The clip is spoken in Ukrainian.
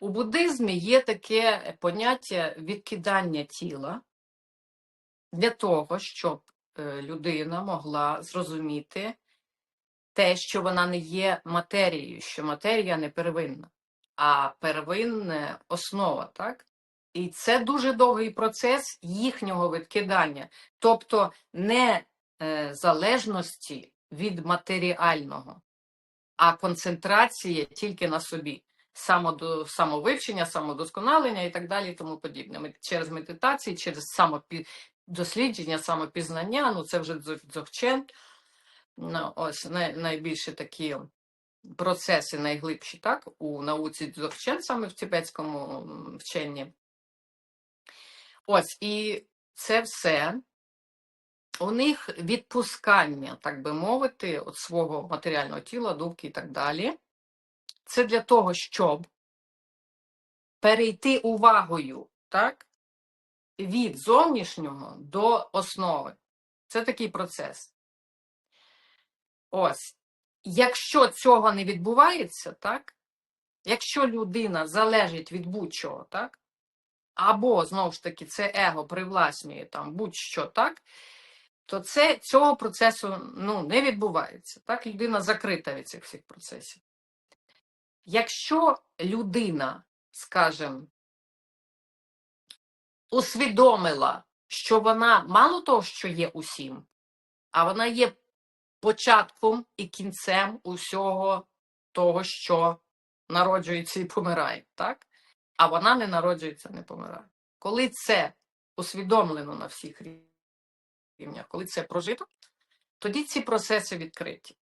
У буддизмі є таке поняття відкидання тіла для того, щоб е, людина могла зрозуміти те, що вона не є матерією, що матерія не первинна, а первинна основа, так? І це дуже довгий процес їхнього відкидання, тобто не е, залежності від матеріального, а концентрація тільки на собі, самодо, самовивчення, самодосконалення і так далі, і тому подібне. Через медитації, через самопі, дослідження, самопізнання, ну це вже дзо- дзогчен, ну, ось най, найбільше такі процеси найглибші, так, у науці дзогчен, саме в тибетському вченні. Ось, і це все у них відпускання, так би мовити, от свого матеріального тіла, думки і так далі. Це для того, щоб перейти увагою, так, від зовнішнього до основи. Це такий процес. Ось. Якщо цього не відбувається, так, якщо людина залежить від будь-чого, так, або знову ж таки це его привласнює там будь-що, так, то це цього процесу ну, не відбувається. Так, людина закрита від цих всіх процесів. Якщо людина, скажімо, усвідомила, що вона мало того, що є усім, а вона є початком і кінцем усього того, що народжується і помирає, так? А вона не народжується, не помирає. Коли це усвідомлено на всіх рівнях, коли це прожито, тоді ці процеси відкриті.